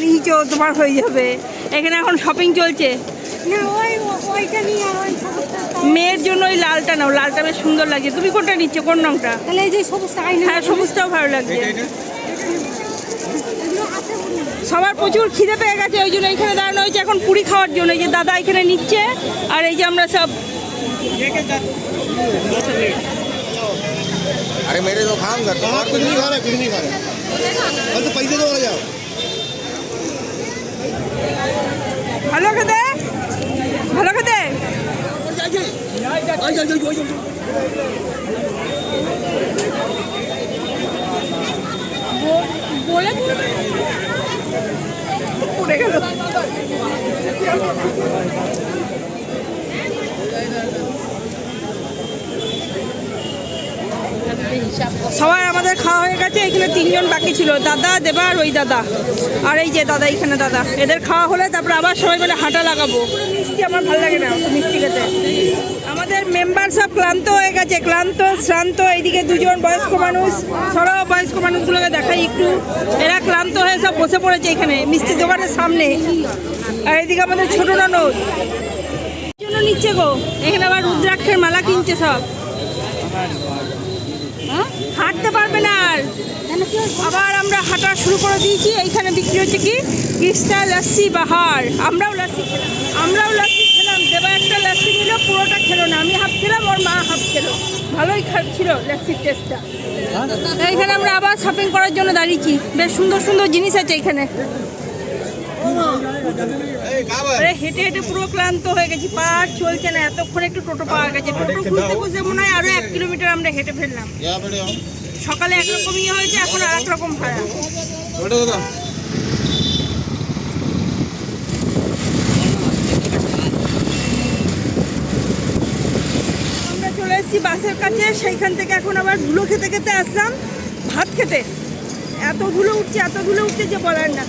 নিয়েছো তোমার হয়ে যাবে এখানে এখন শপিং চলছে না ওই ওইটা নিয়ে আর ওই সবুজটা তাই- মেয়ের জন্য ওই লালটা নাও লালটা বেশ সুন্দর লাগছে তুমি কোনটা নিচ্ছ কোন রংটা তাহলে এই যে সবুজটা আইনা হ্যাঁ সবুজটাও ভালো লাগছে এগুলো আছে মনে হয়। সবার প্রচুর খিদে পেয়ে গেছে ওই জন্য এখানে দাঁড়ানো হয়েছে এখন পুরি খাওয়ার জন্য এই যে দাদা এখানে নিচ্ছে আর এই যে আমরা সব अरे मेरे तो काम कर हाँ कुछ नहीं खा रहे कुछ नहीं खा रहे बस पैसे दो आ जाओ ভালো খেতে ভালো খেতে পড়ে গেল সবাই আমাদের খাওয়া হয়ে গেছে, এখানে তিনজন বাকি ছিল, দাদা, দেবা আর ওই দাদা। আর এই যে দাদা, এখানে দাদা। এদের খাওয়া হলে তারপরে আবার সবাই মিলে হাঁটা লাগাবো। মিষ্টি আমার ভালো লাগে না মিষ্টি খেতে। আমাদের মেম্বার সব ক্লান্ত হয়ে গেছে, ক্লান্ত, শ্রান্ত, এইদিকে দুজন বয়স্ক মানুষ সরব বয়স্ক মানুষগুলোকে দেখাই একটু। এরা ক্লান্ত হয়ে সব বসে পড়েছে এখানে, মিষ্টি দোকানের সামনে। আর এইদিকে আমাদের ছোট ননদ। জন্য নিচ্ছে গো, এখানে আবার রুদ্রাক্ষের মালা কিনছে সব? হাঁটতে পারবে না আর। আবার আমরা হাঁটা শুরু করে দিয়েছি। এইখানে বিক্রি হচ্ছে কি? কৃষ্ণা লাস্সি বাহার। আমরাও খেলাম। আমরাও লাস্সি খেলাম। দেবা একটা লাস্সি নিল, পুরোটা খেলো না। আমি হাফ খেলাম, ওর মা হাফ খেলো। ভালোই ছিল লাস্সির টেস্টটা এইখানে আমরা আবার শপিং করার জন্য দাঁড়িয়েছি। বেশ সুন্দর সুন্দর জিনিস আছে এখানে আরে হেঁটে হেঁটে পুরো ক্লান্ত হয়ে গেছি চলছে না একটু টোটো পাওয়া গেছে। টোটো মনে হয় আরও এক কিলোমিটার আমরা হেঁটে ফেললাম। সকালে ইয়ে হয়েছে এখন আমরা চলে এসেছি বাসের কাছে সেইখান থেকে এখন আবার ধুলো খেতে খেতে আসলাম ভাত খেতে। এত ধুলো উঠছে এত ধুলো উঠছে যে বলার না।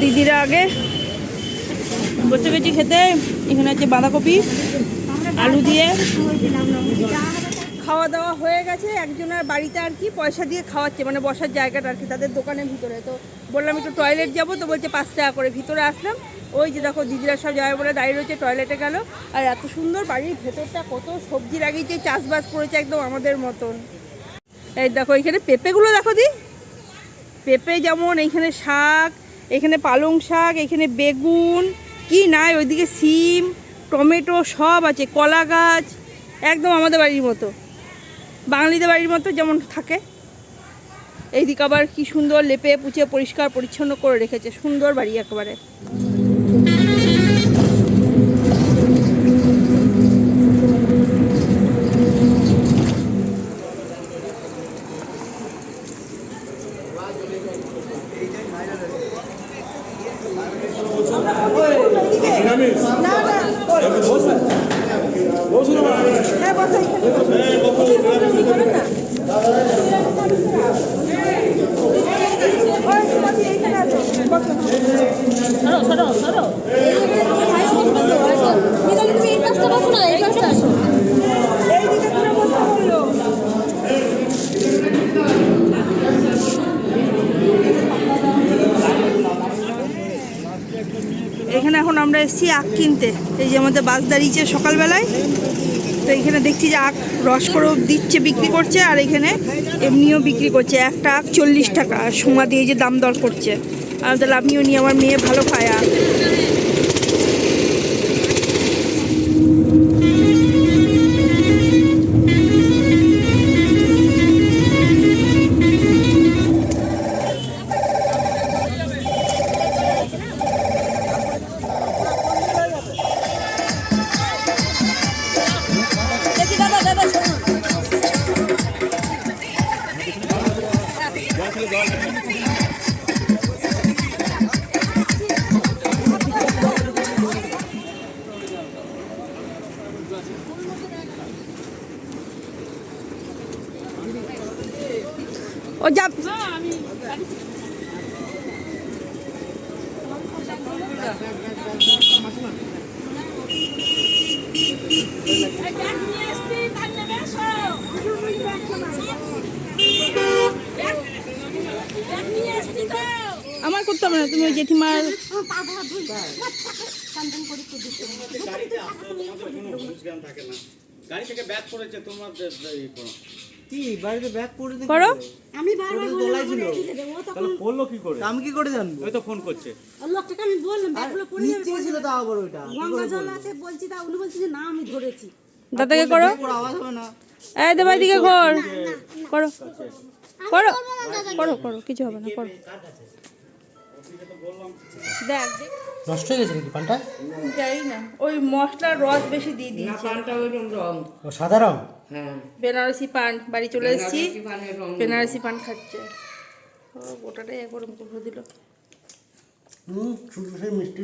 দিদিরা আগে বসে গেছি খেতে, এখানে আছে বাঁধাকপি, আলু দিয়ে। খাওয়া দাওয়া হয়ে গেছে, একজনের বাড়িতে আর কি পয়সা দিয়ে খাওয়াচ্ছে মানে বসার জায়গাটা আর কি, তাদের দোকানের ভিতরে। তো বললাম একটু টয়লেট যাব, তো বলছে পাঁচ টাকা করে। ভিতরে আসলাম, ওই যে দেখো দিদিরা সব যাবে বলে দাঁড়িয়ে রয়েছে টয়লেটে গেল। আর এত সুন্দর বাড়ির ভেতরটা, কত সবজি লাগিয়েছে, চাষবাস করেছে একদম আমাদের মতন। এই দেখো, এখানে পেঁপেগুলো দেখো দি। পেঁপে যেমন এইখানে শাক, এখানে পালং শাক, এখানে বেগুন, কি নাই, ওইদিকে সিম, টমেটো সব আছে, কলা গাছ, একদম আমাদের বাড়ির মতো। বাঙালিদের বাড়ির মতো যেমন থাকে। এইদিকে আবার কি সুন্দর লেপে পুচে পরিষ্কার পরিচ্ছন্ন করে রেখেছে, সুন্দর বাড়ি একেবারে। হ্যাঁ বসো এখানে তুমি এই পাশটা বসো না এই পাশটা আসো এইদিকে করে বসতে বলল এখানে এখন আমরা এসেছি আখ কিনতে। এই যে আমাদের বাস দাঁড়িয়েছে সকালবেলায়। তো এখানে দেখছি যে আখ রস করেও দিচ্ছে, বিক্রি করছে, আর এখানে এমনিও বিক্রি করছে। একটা আখ চল্লিশ টাকা সোমা দিয়ে যে দাম দর করছে। আর তাহলে নিয়ে আমার মেয়ে ভালো খায় আখ। ও যা। আমার করতে হবে না তুমি ওই জেঠিমার কান্দন করে তো দিতে গাড়িতে আসো কোনো ঘুষ জ্ঞান থাকে না। গাড়ি থেকে ব্যাগ করেছে তোমার এই করো কি বাড়িতে ব্যাগ পড়ে দেখি করো। আমি বারবার বললাম ও তখন কি করে? আমি কি করে জানব? ওই তো ফোন করছে। লোকটাকে আমি বললাম ব্যাগগুলো পড়ে যাবে নিচে ছিল তাও আবার ওইটা। গঙ্গা জল আছে বলছি তা উনি বলছে যে না আমি ধরেছি। দাদাকে করো। আওয়াজ হবে না এই দেবা দিকে কর। করো। করো করো করো কিছু হবে না করো। দেখ দেখ। নষ্ট হয়ে গেছে নাকি পানটা? যাই না। ওই মশলার রস বেশি দিয়ে দিয়েছে। ও সাদা রং? বেনারসি পান বাড়ি চলে এসেছি। বেনারসি পান খাচ্ছে। ও, গোটাটাই একবার মুখে দিল।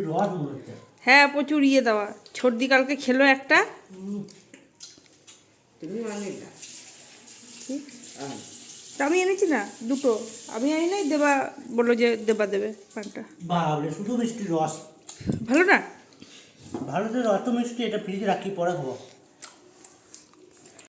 রস হ্যাঁ প্রচুর ইয়ে দেওয়া। সর্দি কালকে খেলো একটা। কি? তা আমি এনেছি না দুটো। আমি আনি নাই দেবা বলল যে দেবা দেবে পানটা। বাবরে শুধু মিষ্টি রস। ভালো না? ভালো তো রস মিষ্টি এটা ফ্রিজে রাখি পরে খাব।